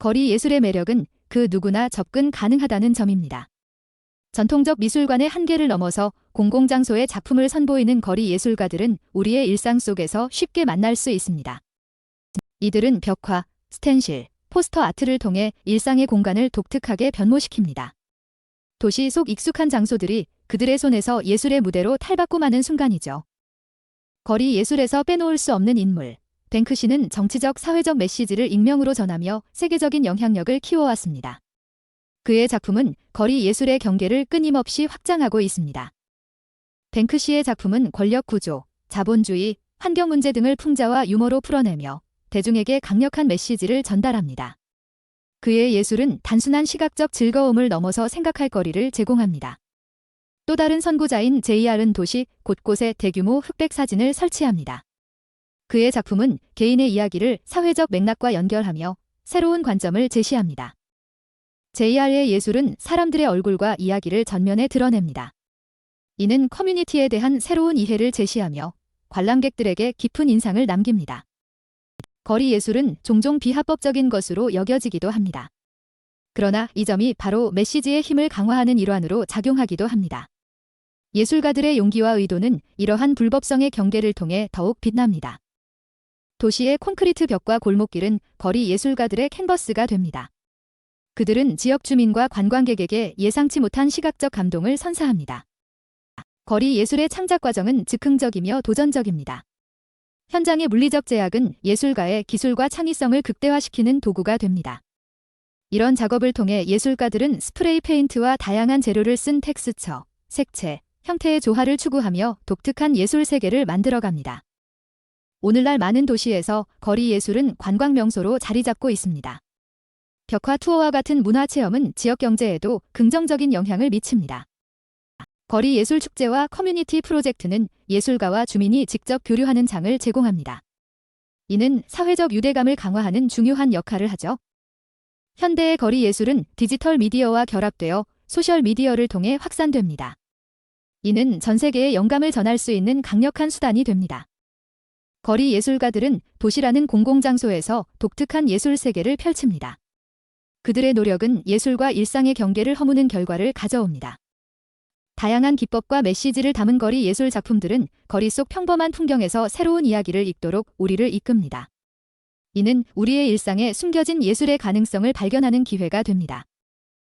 거리 예술의 매력은 그 누구나 접근 가능하다는 점입니다. 전통적 미술관의 한계를 넘어서 공공장소에 작품을 선보이는 거리 예술가들은 우리의 일상 속에서 쉽게 만날 수 있습니다. 이들은 벽화, 스텐실, 포스터 아트를 통해 일상의 공간을 독특하게 변모시킵니다. 도시 속 익숙한 장소들이 그들의 손에서 예술의 무대로 탈바꿈하는 순간이죠. 거리 예술에서 빼놓을 수 없는 인물. 뱅크시는 정치적 사회적 메시지를 익명으로 전하며 세계적인 영향력을 키워왔습니다. 그의 작품은 거리 예술의 경계를 끊임없이 확장하고 있습니다. 뱅크시의 작품은 권력 구조, 자본주의, 환경 문제 등을 풍자와 유머로 풀어내며 대중에게 강력한 메시지를 전달합니다. 그의 예술은 단순한 시각적 즐거움을 넘어서 생각할 거리를 제공합니다. 또 다른 선구자인 JR은 도시 곳곳에 대규모 흑백 사진을 설치합니다. 그의 작품은 개인의 이야기를 사회적 맥락과 연결하며 새로운 관점을 제시합니다. JR의 예술은 사람들의 얼굴과 이야기를 전면에 드러냅니다. 이는 커뮤니티에 대한 새로운 이해를 제시하며 관람객들에게 깊은 인상을 남깁니다. 거리 예술은 종종 비합법적인 것으로 여겨지기도 합니다. 그러나 이 점이 바로 메시지의 힘을 강화하는 일환으로 작용하기도 합니다. 예술가들의 용기와 의도는 이러한 불법성의 경계를 통해 더욱 빛납니다. 도시의 콘크리트 벽과 골목길은 거리 예술가들의 캔버스가 됩니다. 그들은 지역 주민과 관광객에게 예상치 못한 시각적 감동을 선사합니다. 거리 예술의 창작 과정은 즉흥적이며 도전적입니다. 현장의 물리적 제약은 예술가의 기술과 창의성을 극대화시키는 도구가 됩니다. 이런 작업을 통해 예술가들은 스프레이 페인트와 다양한 재료를 쓴 텍스처, 색채, 형태의 조화를 추구하며 독특한 예술 세계를 만들어갑니다. 오늘날 많은 도시에서 거리 예술은 관광 명소로 자리 잡고 있습니다. 벽화 투어와 같은 문화 체험은 지역 경제에도 긍정적인 영향을 미칩니다. 거리 예술 축제와 커뮤니티 프로젝트는 예술가와 주민이 직접 교류하는 장을 제공합니다. 이는 사회적 유대감을 강화하는 중요한 역할을 하죠. 현대의 거리 예술은 디지털 미디어와 결합되어 소셜 미디어를 통해 확산됩니다. 이는 전 세계에 영감을 전할 수 있는 강력한 수단이 됩니다. 거리 예술가들은 도시라는 공공장소에서 독특한 예술 세계를 펼칩니다. 그들의 노력은 예술과 일상의 경계를 허무는 결과를 가져옵니다. 다양한 기법과 메시지를 담은 거리 예술 작품들은 거리 속 평범한 풍경에서 새로운 이야기를 읽도록 우리를 이끕니다. 이는 우리의 일상에 숨겨진 예술의 가능성을 발견하는 기회가 됩니다.